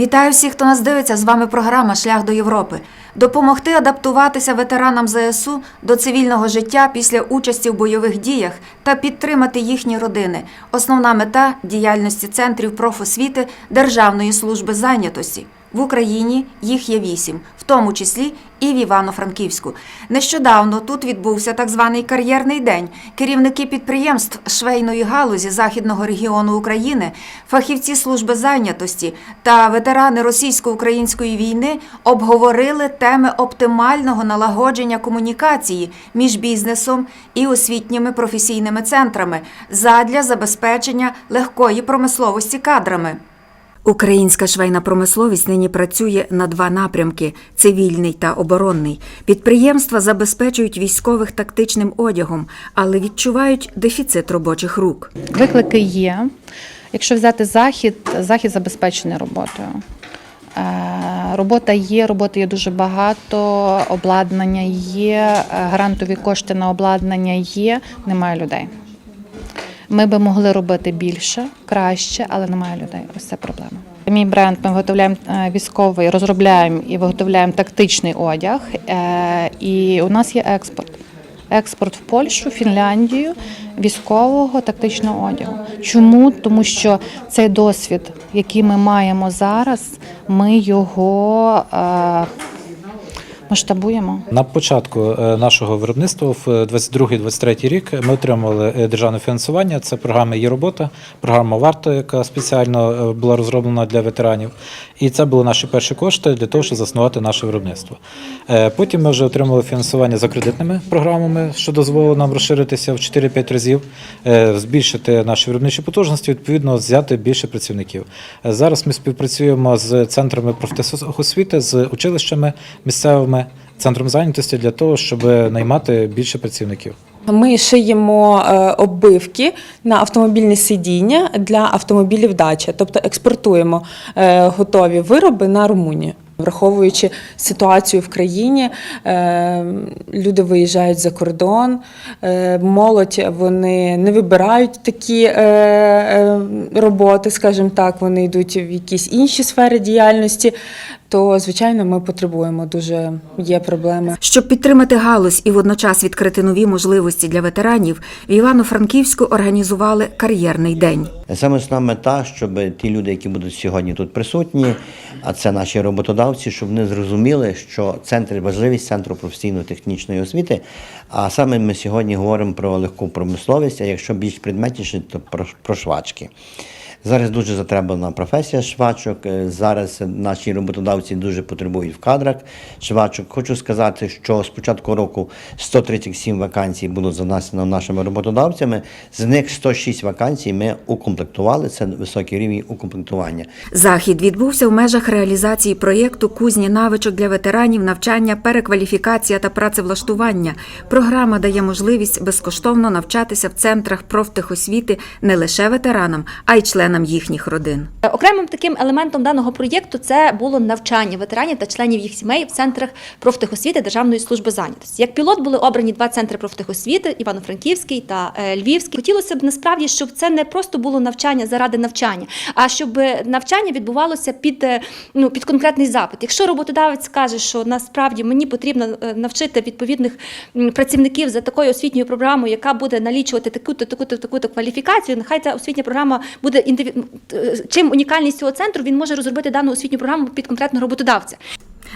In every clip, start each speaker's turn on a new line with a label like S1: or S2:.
S1: Вітаю всіх, хто нас дивиться. З вами програма Шлях до Європи. Допомогти адаптуватися ветеранам ЗСУ до цивільного життя після участі в бойових діях та підтримати їхні родини. Основна мета діяльності центрів профосвіти Державної служби зайнятості. В Україні їх є вісім, в тому числі і в Івано-Франківську. Нещодавно тут відбувся так званий кар'єрний день. Керівники підприємств швейної галузі західного регіону України, фахівці служби зайнятості та ветерани російсько-української війни обговорили теми оптимального налагодження комунікації між бізнесом і освітніми професійними центрами задля забезпечення легкої промисловості кадрами. Українська швейна промисловість нині працює на два напрямки: цивільний та оборонний. Підприємства забезпечують військових тактичним одягом, але відчувають дефіцит робочих рук.
S2: Виклики є. Якщо взяти захід, захід забезпечений роботою. Е, Робота є, роботи є дуже багато, обладнання є, е, грантові кошти на обладнання є, немає людей. Ми би могли робити більше, краще, але немає людей. Ось це проблема. Мій бренд ми виготовляємо е, військовий, розробляємо і виготовляємо тактичний одяг. е, І у нас є експорт. Експорт в Польщу, Фінляндію військового тактичного одягу. Чому? Тому що цей досвід, який ми маємо зараз, ми його е, масштабуємо.
S3: На початку е, нашого виробництва в 22-23 рік ми отримали е, державне фінансування. Це програма «Є робота, програма Варто, яка спеціально е, була розроблена для ветеранів. І це були наші перші кошти для того, щоб заснувати наше виробництво. Е, Потім ми вже отримали фінансування за кредитними програмами, що дозволило нам розширитися в 4-5 разів, е, збільшити наші виробничі потужності, відповідно, взяти більше працівників. Е, Зараз ми співпрацюємо з центрами профтехосвіти, з училищами місцевими, центром зайнятості для того, щоб наймати більше працівників.
S4: Ми шиємо е, оббивки на автомобільні сидіння для автомобілів дача, тобто експортуємо е, готові вироби на Румунію. Враховуючи ситуацію в країні, е, люди виїжджають за кордон, молодь вони не вибирають такі роботи, скажімо так, вони йдуть в якісь інші сфери діяльності. То, звичайно, ми потребуємо дуже є проблеми.
S1: Щоб підтримати галузь і водночас відкрити нові можливості для ветеранів, в Івано-Франківську організували кар'єрний день.
S5: Саме основна мета, щоб ті люди, які будуть сьогодні тут присутні, а це наші роботодавці, щоб вони зрозуміли, що центр важливість центру професійно-технічної освіти. А саме ми сьогодні говоримо про легку промисловість, а якщо більш предметніше, то про, про швачки. Зараз дуже затребана професія швачок. е, Зараз наші роботодавці дуже потребують в кадрах швачок. Хочу сказати, що з початку року 137 вакансій було занесено нашими роботодавцями. З них 106 вакансій ми укомплектували. Це високий рівень укомплектування.
S1: Захід відбувся в межах реалізації проєкту Кузні навичок для ветеранів, навчання, перекваліфікація та працевлаштування. Програма дає можливість безкоштовно навчатися в центрах профтехосвіти не лише ветеранам, а й членам їхніх родин.
S6: Окремим таким елементом даного проєкту це було навчання ветеранів та членів їх сімей в центрах профтехосвіти Державної служби зайнятості. Як пілот були обрані два центри профтехосвіти Івано-Франківський та е, Львівський. Хотілося б насправді, щоб це не просто було навчання заради навчання, а щоб навчання відбувалося під, е, ну, під конкретний запит. Якщо роботодавець каже, що насправді мені потрібно е, навчити відповідних працівників за такою освітньою програмою, яка буде налічувати таку-то, таку-то, таку-то кваліфікацію, нехай ця освітня програма буде індиві... е, чим унікальність цього центру, він може розробити дану освітню програму під конкретного роботодавця.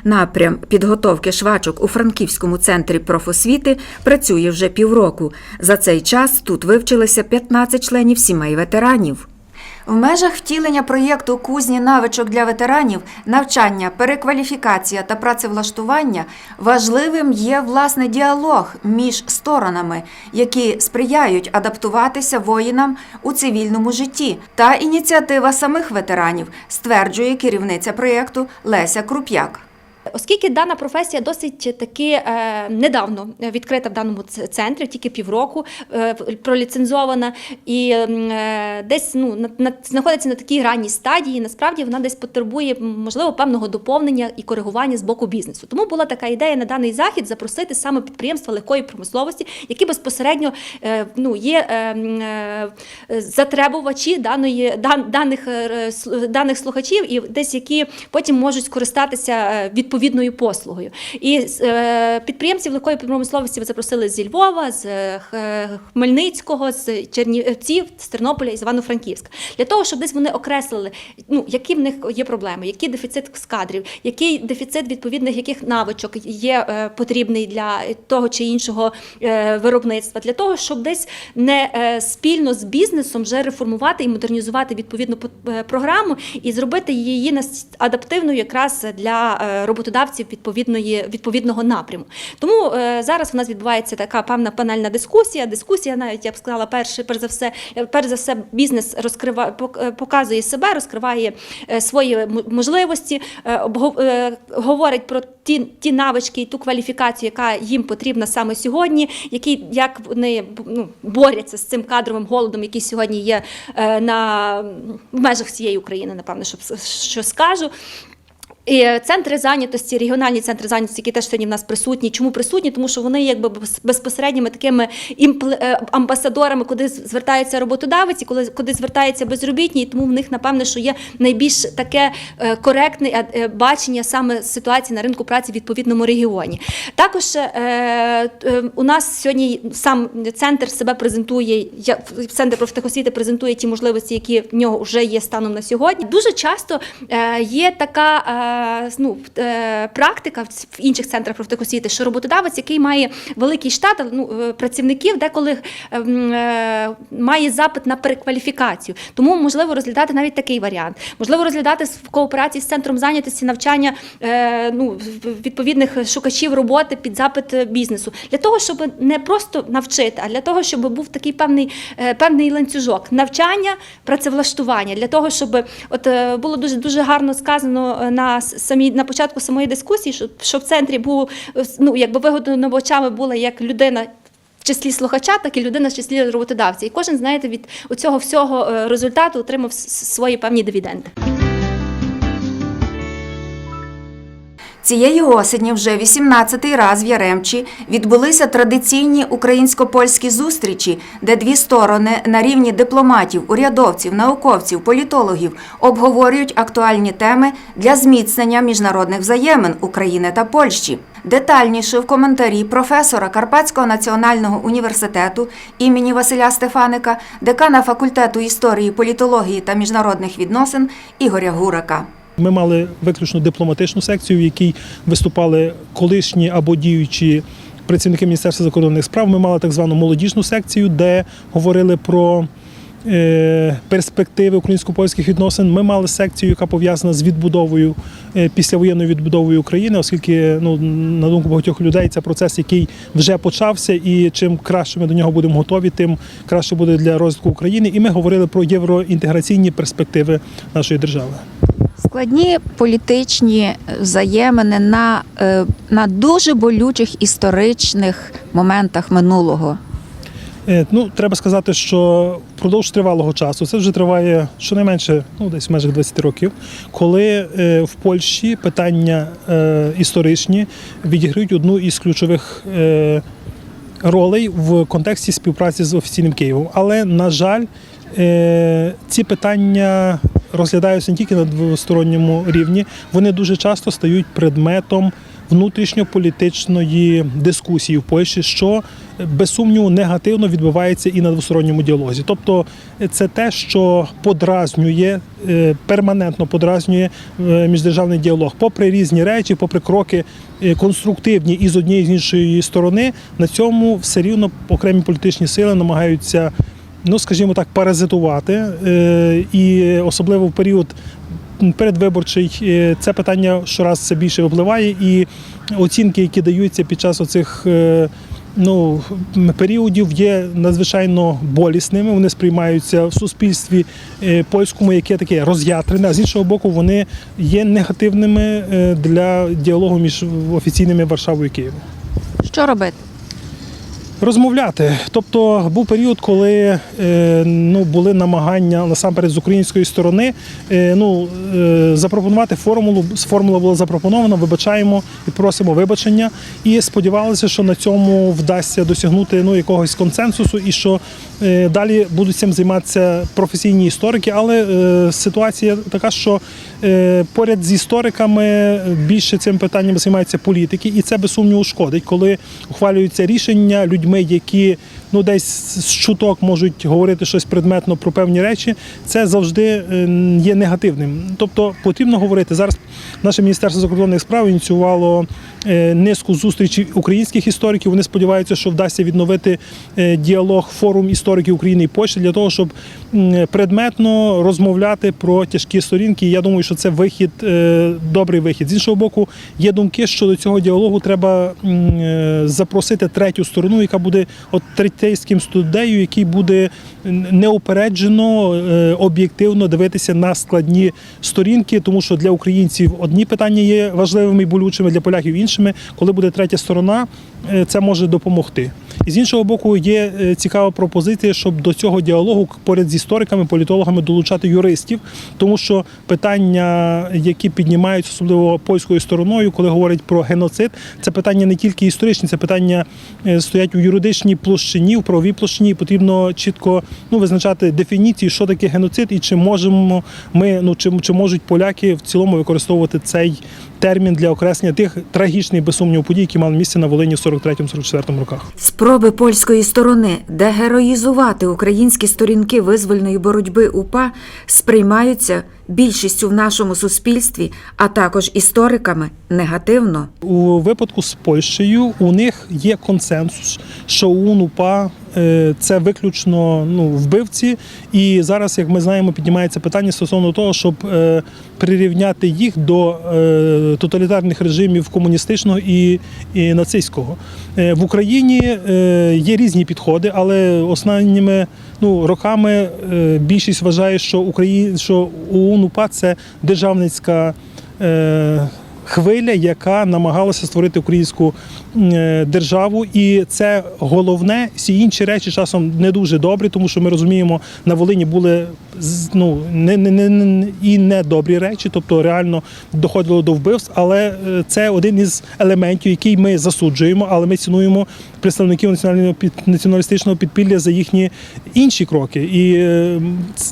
S1: Напрям підготовки швачок у Франківському центрі профосвіти працює вже півроку. За цей час тут вивчилися 15 членів сімей ветеранів. В межах втілення проєкту Кузні навичок для ветеранів, навчання, перекваліфікація та працевлаштування важливим є власне діалог між сторонами, які сприяють адаптуватися воїнам у цивільному житті, та ініціатива самих ветеранів, стверджує керівниця проєкту Леся Круп'як.
S6: Оскільки дана професія досить таки е, недавно відкрита в даному центрі, тільки півроку е, проліцензована, і е, десь ну, на, на, знаходиться на такій ранній стадії, насправді вона десь потребує, можливо, певного доповнення і коригування з боку бізнесу. Тому була така ідея на даний захід запросити саме підприємства легкої промисловості, які безпосередньо ну, є затребувачі даної, дан, даних, даних слухачів, і десь які потім можуть скористатися е, відповідною послугою. І е, підприємців легкої промисловості ви запросили з Львова, з е, Хмельницького, з Чернівців, з Тернополя і з Івано-Франківська. Для того, щоб десь вони окреслили, ну, які в них є проблеми, який дефіцит з кадрів, який дефіцит відповідних яких навичок є е, потрібний для того чи іншого е, виробництва, для того, щоб десь не е, спільно з бізнесом вже реформувати і модернізувати відповідну по- е, програму і зробити її адаптивною якраз для е, роботодавців відповідної відповідного напряму. Тому е, зараз у нас відбувається така певна панельна дискусія. Дискусія, навіть я б сказала, перше, перш за все, е, перш за все, бізнес розкриває, показує себе, розкриває е, свої можливості, е, е, говорить про ті, ті навички і ту кваліфікацію, яка їм потрібна саме сьогодні, які як вони ну, борються з цим кадровим голодом, який сьогодні є е, на в межах всієї України, напевно, щоб що скажу. І центри зайнятості, регіональні центри зайнятості, які теж сьогодні в нас присутні. Чому присутні? Тому що вони якби без- безпосередніми такими е, амбасадорами, куди звертаються роботодавець, коли куди звертаються безробітні, і тому в них напевне, що є найбільш таке е, коректне е, бачення саме ситуації на ринку праці в відповідному регіоні. Також у нас сьогодні сам центр себе презентує, центр профтехосвіти презентує ті можливості, які в нього вже є станом на сьогодні. Дуже часто є така ну, е, практика в інших центрах профтехосвіти, що роботодавець, який має великий штат ну, е, працівників, деколи е, м, е, має запит на перекваліфікацію. Тому можливо розглядати навіть такий варіант. Можливо, розглядати в кооперації з центром зайнятості навчання е, ну, відповідних шукачів роботи під запит е, бізнесу для того, щоб не просто навчити, а для того, щоб був такий певний, е, певний ланцюжок навчання, працевлаштування, для того, щоб от е, було дуже дуже гарно сказано е, на с- самій на початку самої дискусії, щоб, щоб в центрі був ну якби вигодонабувачами була як людина. В числі слухача, так і людина в числі роботодавця. І кожен, знаєте, від цього всього е, результату отримав свої певні дивіденди.
S1: Цієї осені вже 18-й раз в Яремчі відбулися традиційні українсько-польські зустрічі, де дві сторони на рівні дипломатів, урядовців, науковців, політологів обговорюють актуальні теми для зміцнення міжнародних взаємин України та Польщі. Детальніше в коментарі професора Карпатського національного університету імені Василя Стефаника, декана факультету історії, політології та міжнародних відносин Ігоря Гурака.
S7: Ми мали виключно дипломатичну секцію, в якій виступали колишні або діючі працівники Міністерства закордонних справ. Ми мали так звану молодіжну секцію, де говорили про е, перспективи українсько-польських відносин. Ми мали секцію, яка пов'язана з відбудовою е, післявоєнною відбудовою України, оскільки ну на думку багатьох людей це процес, який вже почався, і чим краще ми до нього будемо готові, тим краще буде для розвитку України. І ми говорили про євроінтеграційні перспективи нашої держави.
S8: Складні політичні взаємини на, е, на дуже болючих історичних моментах минулого.
S7: Е, Ну, треба сказати, що впродовж тривалого часу, це вже триває щонайменше ну, десь в межах 20 років, коли е, в Польщі питання історичні відіграють одну із ключових ролей в контексті співпраці з офіційним Києвом. Але, на жаль, ці питання розглядаються не тільки на двосторонньому рівні, вони дуже часто стають предметом внутрішньополітичної дискусії в Польщі, що без сумніву негативно відбувається і на двосторонньому діалозі. Тобто це те, що подразнює, е, перманентно подразнює е, міждержавний діалог. Попри різні речі, попри кроки е, конструктивні і з однієї з іншої сторони, на цьому все рівно окремі політичні сили намагаються. Ну, скажімо так, паразитувати, Е, і особливо в період передвиборчий е, це питання щораз все більше випливає, і оцінки, які даються під час оцих е, ну, періодів є надзвичайно болісними. Вони сприймаються в суспільстві польському, яке таке роз'ятрене, а з іншого боку, вони є негативними для діалогу між офіційними Варшавою і Києвом.
S8: Що робити?
S7: Розмовляти. Тобто був період, коли е, ну, були намагання насамперед з української сторони е, ну, е, запропонувати формулу. Формула була запропонована, вибачаємо і просимо вибачення. І сподівалися, що на цьому вдасться досягнути ну, якогось консенсусу і що далі будуть цим займатися професійні історики. Але е, ситуація така, що е, поряд з істориками більше цим питанням займаються політики, і це без сумніву шкодить, коли ухвалюються рішення людьми, які ну десь з чуток можуть говорити щось предметно про певні речі. Це завжди е, є негативним. Тобто потрібно говорити зараз. Наше міністерство закордонних справ ініціювало е, низку зустрічей українських істориків. Вони сподіваються, що вдасться відновити е, діалог форум істориків України і Польщі для того, щоб предметно розмовляти про тяжкі сторінки. Я думаю, що це вихід, добрий вихід. З іншого боку, є думки, що до цього діалогу треба запросити третю сторону, яка буде от третейським студею, який буде неупереджено, е, об'єктивно дивитися на складні сторінки, тому що для українців одні питання є важливими і болючими, для поляків іншими. Коли буде третя сторона, е, це може допомогти. І з іншого боку, є е, цікава пропозиція, щоб до цього діалогу поряд з істориками, політологами долучати юристів, тому що питання, які піднімаються, особливо польською стороною, коли говорять про геноцид, це питання не тільки історичні, це питання е, стоять у юридичній площині, в правовій площині. Потрібно чітко ну, визначати дефініції, що таке геноцид, і чи можемо ми, ну чи, чи можуть поляки в цілому використовувати цей термін для окреслення тих трагічних без сумніву подій, які мали місце на Волині в 43-44 роках.
S1: Спроби польської сторони дегероїзувати українські сторінки визвольної боротьби УПА сприймаються більшістю в нашому суспільстві, а також істориками негативно.
S7: У випадку з Польщею у них є консенсус, що УН УПА е, це виключно ну, вбивці. І зараз, як ми знаємо, піднімається питання стосовно того, щоб е, прирівняти їх до е, тоталітарних режимів комуністичного і, і нацистського. В Україні є різні підходи, але останніми ну, роками е, більшість вважає, що Україн, що ОУН УПА це державницька. Е, хвиля, яка намагалася створити українську е, державу, і це головне. Всі інші речі часом не дуже добрі, тому що ми розуміємо, на Волині були ну не, не, не, і не добрі речі, тобто реально доходило до вбивств. Але це один із елементів, який ми засуджуємо, але ми цінуємо представників національного націоналістичного підпілля за їхні інші кроки. І е,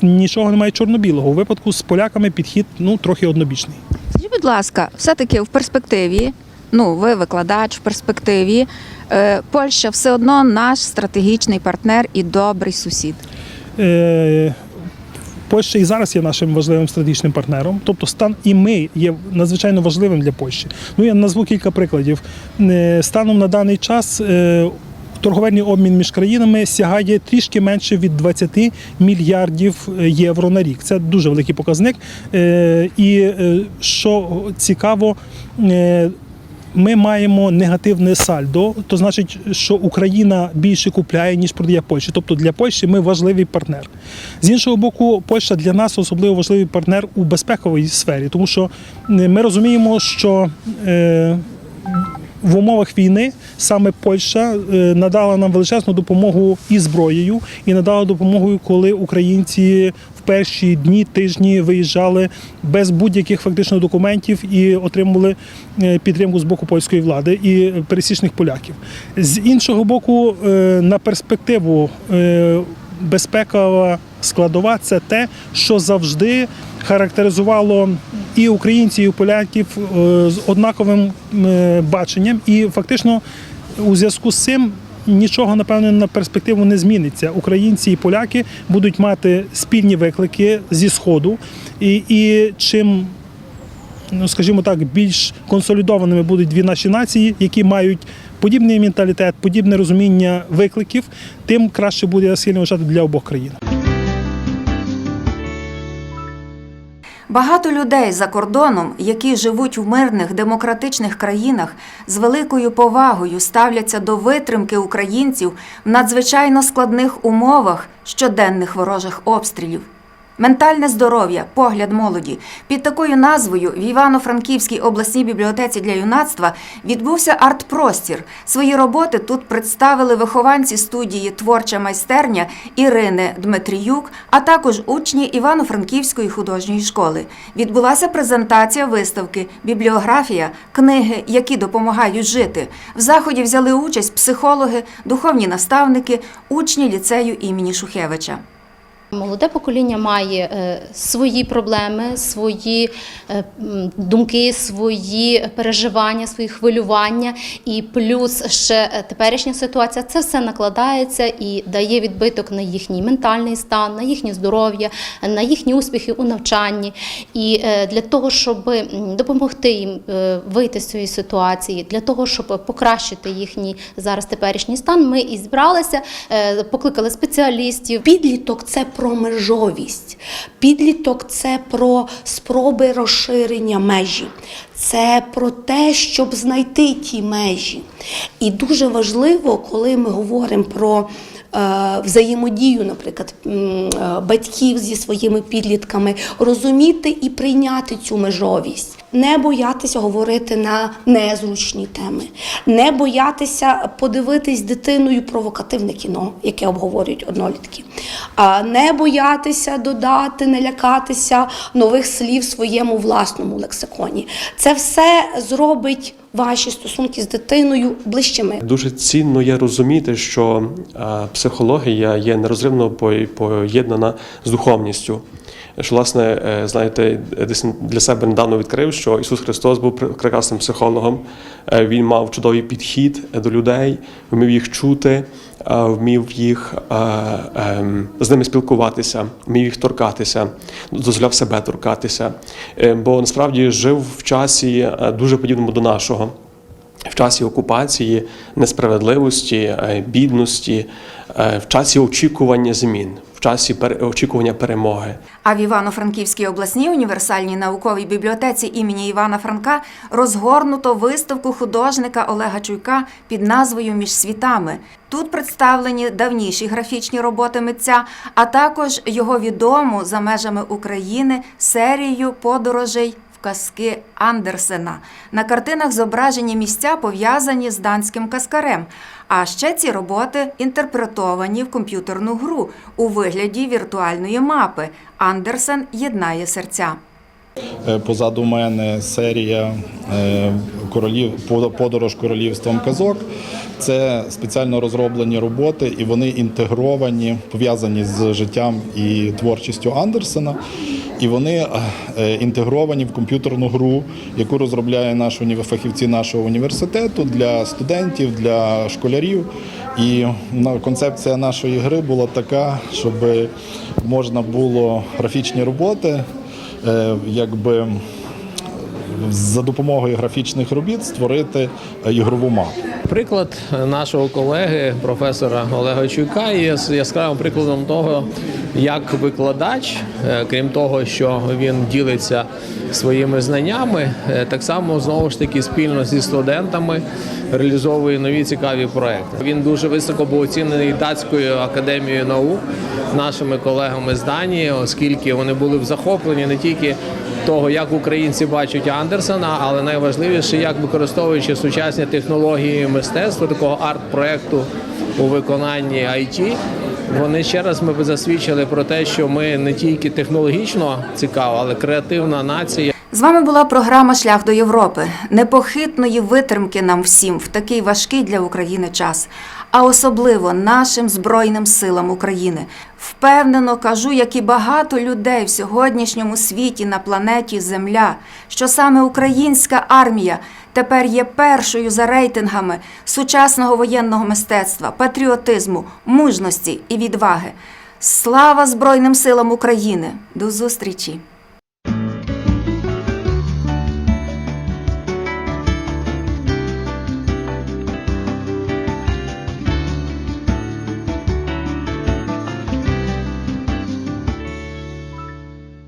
S7: нічого немає чорно-білого. У випадку з поляками підхід ну трохи однобічний.
S8: Скажіть, будь ласка, все-таки в перспективі, ну ви викладач в перспективі, е, Польща все одно наш стратегічний партнер і добрий сусід.
S7: Польща і зараз є нашим важливим стратегічним партнером. Тобто стан і ми є надзвичайно важливим для Польщі. Ну я назву кілька прикладів. Е, Станом на даний час. е, Торговельний обмін між країнами сягає трішки менше від 20 мільярдів е, євро на рік. Це дуже великий показник. І що цікаво, ми маємо негативне сальдо, то значить, що Україна більше купляє, ніж продає Польщі. Тобто для Польщі ми важливий партнер. З іншого боку, Польща для нас особливо важливий партнер у безпековій сфері, тому що ми розуміємо, що е, в умовах війни саме Польща е, надала нам величезну допомогу і зброєю, і надала допомогу, коли українці перші дні, тижні виїжджали без будь-яких фактично документів і отримували е, підтримку з боку польської влади і пересічних поляків. З іншого боку, е, на перспективу е, безпекова складова це те, що завжди характеризувало і українців, і поляків з однаковим баченням. І фактично у зв'язку з цим нічого напевно на перспективу не зміниться. Українці і поляки будуть мати спільні виклики зі сходу, і, і чим ну скажімо так, більш консолідованими будуть дві наші нації, які мають подібний менталітет, подібне розуміння викликів, тим краще буде сильно вважати для обох країн.
S1: Багато людей за кордоном, які живуть в мирних демократичних країнах, з великою повагою ставляться до витримки українців в надзвичайно складних умовах щоденних ворожих обстрілів. Ментальне здоров'я, погляд молоді. Під такою назвою в Івано-Франківській обласній бібліотеці для юнацтва відбувся арт-простір. Свої роботи тут представили вихованці студії Творча майстерня Ірини Дмитріюк, а також учні Івано-Франківської художньої школи. Відбулася презентація виставки Бібліографія, книги, які допомагають жити. В заході взяли участь психологи, духовні наставники, учні ліцею імені Шухевича.
S9: Молоде покоління має е, свої проблеми, свої е, думки, свої переживання, свої хвилювання, і плюс ще е, теперішня ситуація. Це все накладається і дає відбиток на їхній ментальний стан, на їхнє здоров'я, на їхні успіхи у навчанні. І для того, щоб допомогти їм вийти з цієї ситуації, для того, щоб покращити їхній зараз теперішній стан, ми і збиралися, е, покликали спеціалістів.
S10: Підліток це про межовість. Підліток це про спроби розширення межі. Це про те, щоб знайти ті межі. І дуже важливо, коли ми говоримо про е, взаємодію, наприклад, е, батьків зі своїми підлітками, розуміти і прийняти цю межовість. Не боятися говорити на незручні теми, не боятися подивитись дитиною провокативне кіно, яке обговорюють однолітки, а не боятися додати, не лякатися нових слів своєму власному лексиконі. Це все зробить ваші стосунки з дитиною ближчими.
S11: Дуже цінно є розуміти, що е, психологія є нерозривно поєднана з духовністю. Що, власне, е, знаєте, десь для себе недавно відкрив, що Ісус Христос був прекрасним психологом. Е, Він мав чудовий підхід до людей, вмів їх чути, вмів їх ем, з ними спілкуватися, вмів їх торкатися, дозволяв себе торкатися. Бо насправді жив в часі дуже подібному до нашого в часі окупації, несправедливості, е, бідності, е, в часі очікування змін, в часі очікування перемоги.
S1: А в Івано-Франківській обласній універсальній науковій бібліотеці імені Івана Франка розгорнуто виставку художника Олега Чуйка під назвою Між світами. Тут представлені давніші графічні роботи митця, а також його відому за межами України серію подорожей казки Андерсена. На картинах зображені місця, пов'язані з данським каскарем. А ще ці роботи інтерпретовані в комп'ютерну гру у вигляді віртуальної мапи Андерсен єднає серця.
S12: Е, Позаду мене серія е, королів «По- подорож королівством казок. Це спеціально розроблені роботи, і вони інтегровані, пов'язані з життям і творчістю Андерсена. І вони е, інтегровані в комп'ютерну гру, яку розробляє наш фахівці нашого університету для студентів, для школярів. І на- концепція нашої гри була така, щоб можна було графічні роботи якби за допомогою графічних робіт створити е, ігрову мапу.
S13: Приклад нашого колеги, професора Олега Чуйка, є яскравим прикладом того, як викладач, е, крім того, що він ділиться своїми знаннями, е, так само знову ж таки спільно зі студентами реалізовує нові цікаві проекти. Він дуже високо був оцінений датською академією наук нашими колегами з Данії, оскільки вони були в захопленні не тільки того, як українці бачать Андерсона, але найважливіше, як використовуючи сучасні технології мистецтва, такого арт-проекту у виконанні IT, вони ще раз ми засвідчили про те, що ми не тільки технологічно цікава, але креативна нація.
S1: З вами була програма Шлях до Європи. Непохитної витримки нам всім в такий важкий для України час, а особливо нашим Збройним силам України. Впевнено кажу, як і багато людей в сьогоднішньому світі на планеті Земля, що саме українська армія тепер є першою за рейтингами сучасного воєнного мистецтва, патріотизму, мужності і відваги. Слава Збройним силам України! До зустрічі!